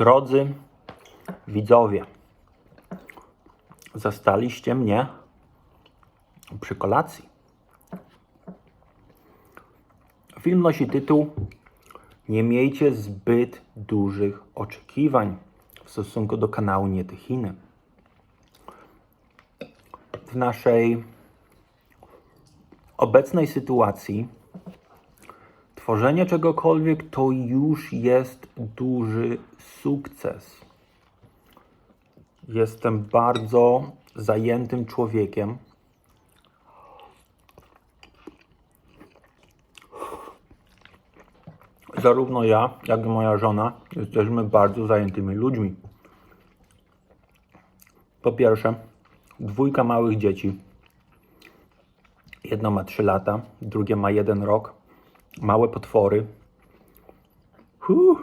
Drodzy widzowie, zastaliście mnie przy kolacji. Film nosi tytuł Nie miejcie zbyt dużych oczekiwań w stosunku do kanału Nietychiny. W naszej obecnej sytuacji tworzenie czegokolwiek to już jest duży sukces. Jestem bardzo zajętym człowiekiem. Zarówno ja, jak i moja żona jesteśmy bardzo zajętymi ludźmi. Po pierwsze, dwójka małych dzieci. Jedno ma 3 lata, drugie ma 1 rok. Małe potwory. Huh.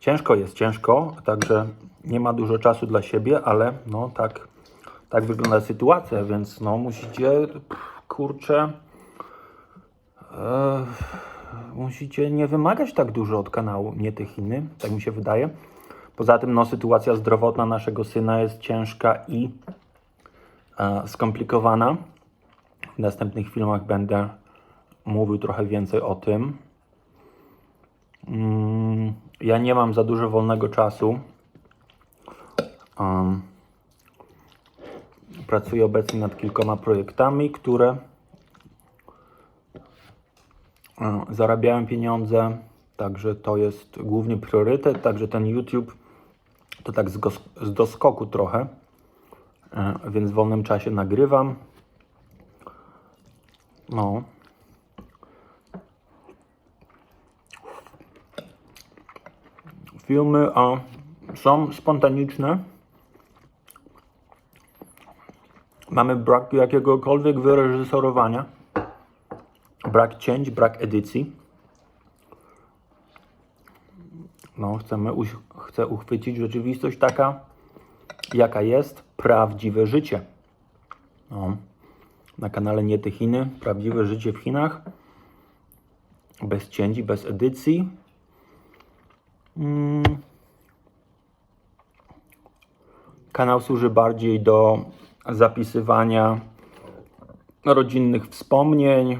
Ciężko jest, ciężko, także nie ma dużo czasu dla siebie, ale no tak, tak wygląda sytuacja, więc no musicie, kurczę, e, musicie nie wymagać tak dużo od kanału Nietychiny, tak mi się wydaje. Poza tym no sytuacja zdrowotna naszego syna jest ciężka i e, skomplikowana. W następnych filmach będę mówił trochę więcej o tym. Mm, ja nie mam za dużo wolnego czasu. Pracuję obecnie nad kilkoma projektami, które e, zarabiają pieniądze, także to jest głównie priorytet, także ten YouTube to tak z, z doskoku trochę, e, więc w wolnym czasie nagrywam. No. Filmy a, są spontaniczne. Mamy brak jakiegokolwiek wyreżyserowania. Brak cięć, brak edycji. No, chcemy uś- chcę uchwycić rzeczywistość taka, jaka jest, prawdziwe życie. No. Na kanale Nietychiny, prawdziwe życie w Chinach. Bez cięć, bez edycji. Mm. Kanał służy bardziej do zapisywania rodzinnych wspomnień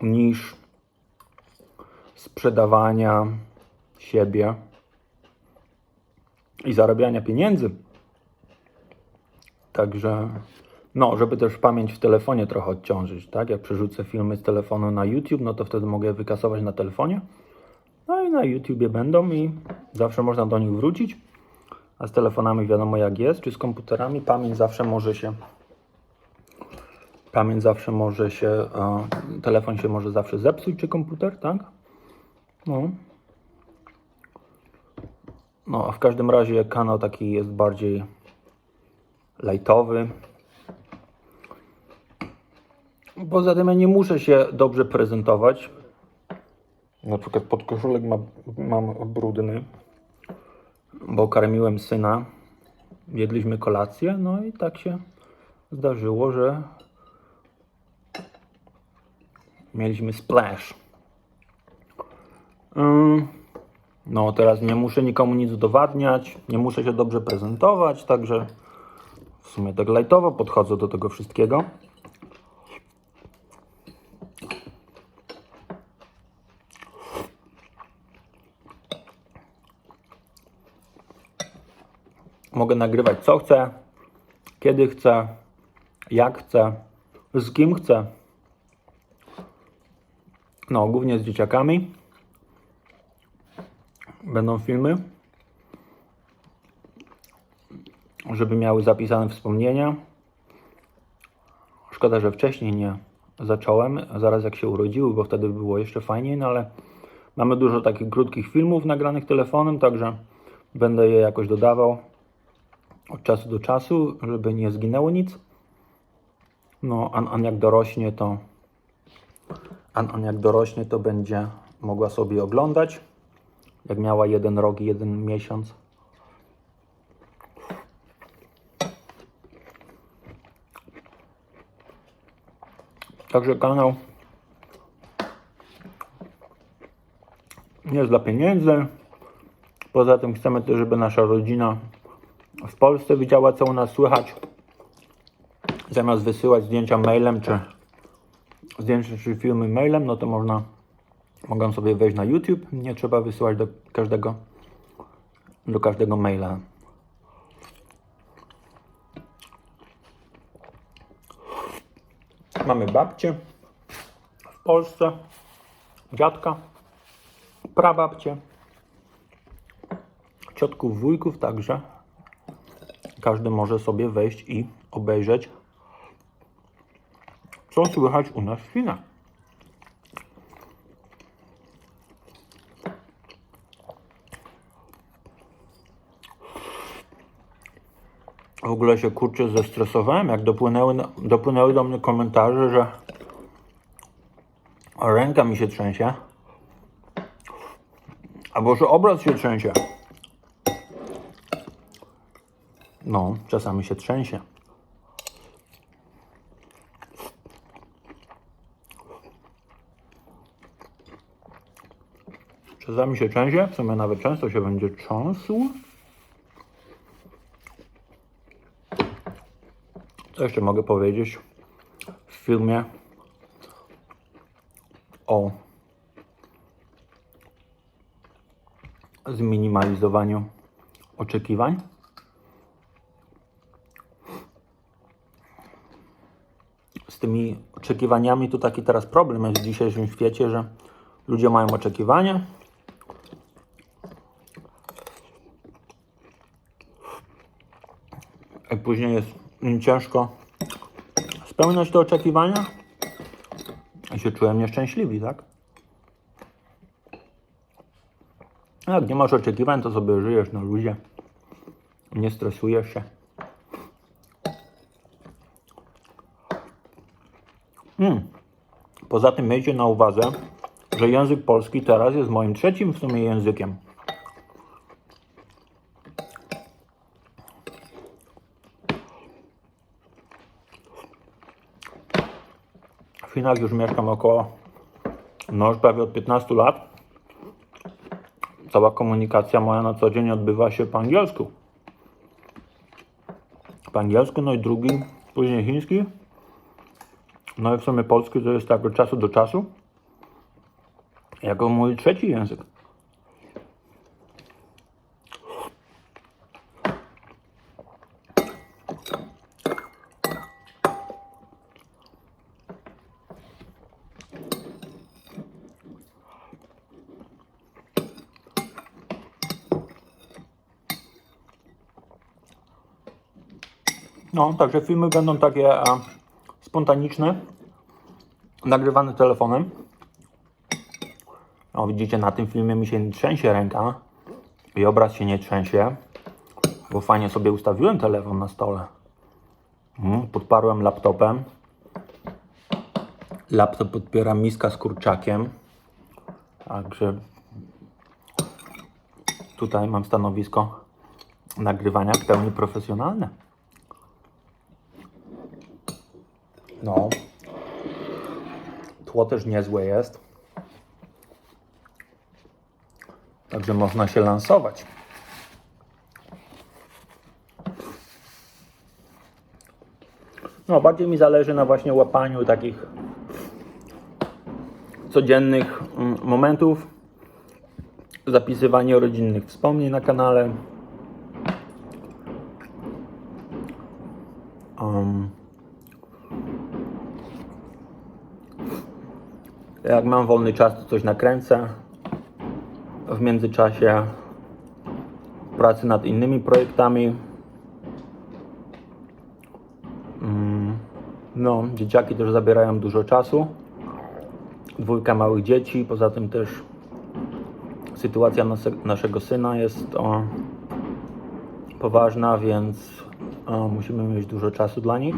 niż sprzedawania siebie i zarabiania pieniędzy. Także, no, żeby też pamięć w telefonie trochę odciążyć, tak? Jak przerzucę filmy z telefonu na YouTube, no to wtedy mogę je wykasować na telefonie. Na YouTubie będą i zawsze można do nich wrócić. A z telefonami wiadomo jak jest, czy z komputerami pamięć zawsze może się pamięć zawsze może się e, telefon się może zawsze zepsuć, czy komputer, tak? No. No, a w każdym razie kanał taki jest bardziej lightowy. Poza tym ja nie muszę się dobrze prezentować. Na przykład podkoszulek ma, mam brudny, bo karmiłem syna. Jedliśmy kolację, no i tak się zdarzyło, że mieliśmy splash. No, teraz nie muszę nikomu nic udowadniać, nie muszę się dobrze prezentować, także w sumie tak lightowo podchodzę do tego wszystkiego. Mogę nagrywać co chcę, kiedy chcę, jak chcę, z kim chcę. No, głównie z dzieciakami. Będą filmy, żeby miały zapisane wspomnienia. Szkoda, że wcześniej nie zacząłem, zaraz jak się urodziły, bo wtedy by było jeszcze fajniej, no ale mamy dużo takich krótkich filmów nagranych telefonem, także będę je jakoś dodawał od czasu do czasu, żeby nie zginęło nic. No, a, a jak dorośnie, to a, a jak dorośnie, to będzie mogła sobie oglądać. Jak miała jeden rok i jeden miesiąc. Także kanał nie jest dla pieniędzy. Poza tym chcemy też, żeby nasza rodzina w Polsce widziała, co u nas słychać. Zamiast wysyłać zdjęcia mailem, czy zdjęcia czy filmy mailem, no to można mogą sobie wejść na YouTube. Nie trzeba wysyłać do każdego do każdego maila. Mamy babcię w Polsce, dziadka, prababcię, ciotków, wujków także. Każdy może sobie wejść i obejrzeć, co słychać u nas w Chinach. W ogóle się kurczę zestresowałem, jak dopłynęły, dopłynęły do mnie komentarze, że ręka mi się trzęsie, albo że obraz się trzęsie. No, czasami się trzęsie. Czasami się trzęsie, w sumie nawet często się będzie trząsł. Co jeszcze mogę powiedzieć w filmie o zminimalizowaniu oczekiwań? Tymi oczekiwaniami to taki teraz problem jest w dzisiejszym świecie, że ludzie mają oczekiwania. I później jest im ciężko spełniać te oczekiwania i się czułem nieszczęśliwi, tak? A Jak nie masz oczekiwań, to sobie żyjesz na luzie. Nie stresujesz się. Poza tym miejcie na uwadze, że język polski teraz jest moim trzecim w sumie językiem. W Chinach już mieszkam około, no już prawie od 15 lat. Cała komunikacja moja na co dzień odbywa się po angielsku. Po angielsku, no i drugi, później chiński. No i w sumie polski to jest tak od czasu do czasu. Jako mój trzeci język. No, także filmy będą takie a, spontaniczne, nagrywane telefonem. O, widzicie, na tym filmie mi się trzęsie ręka i obraz się nie trzęsie, bo fajnie sobie ustawiłem telefon na stole. Mm, podparłem laptopem. Laptop podpiera miska z kurczakiem. Także tutaj mam stanowisko nagrywania w pełni profesjonalne. No. Tło też niezłe jest. Także można się lansować. No, bardziej mi zależy na właśnie łapaniu takich codziennych mm, momentów, zapisywanie rodzinnych wspomnień na kanale. Um, jak mam wolny czas, to coś nakręcę. W międzyczasie pracy nad innymi projektami. Mm, No, dzieciaki też zabierają dużo czasu. Dwójka małych dzieci, poza tym też sytuacja naszego syna jest o, poważna, więc o, musimy mieć dużo czasu dla nich.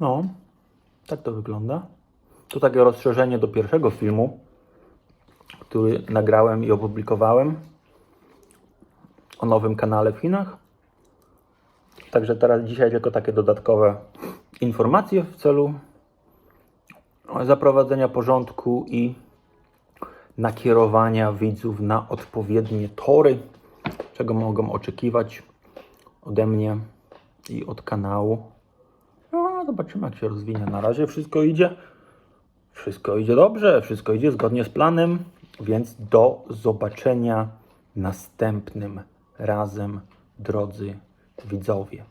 No, tak to wygląda. To takie rozszerzenie do pierwszego filmu, który nagrałem i opublikowałem o nowym kanale w Chinach. Także teraz dzisiaj jako takie dodatkowe informacje w celu zaprowadzenia porządku i nakierowania widzów na odpowiednie tory, czego mogą oczekiwać ode mnie i od kanału. No, zobaczymy, jak się rozwinie. Na razie wszystko idzie. Wszystko idzie dobrze, wszystko idzie zgodnie z planem, więc do zobaczenia następnym razem, drodzy widzowie.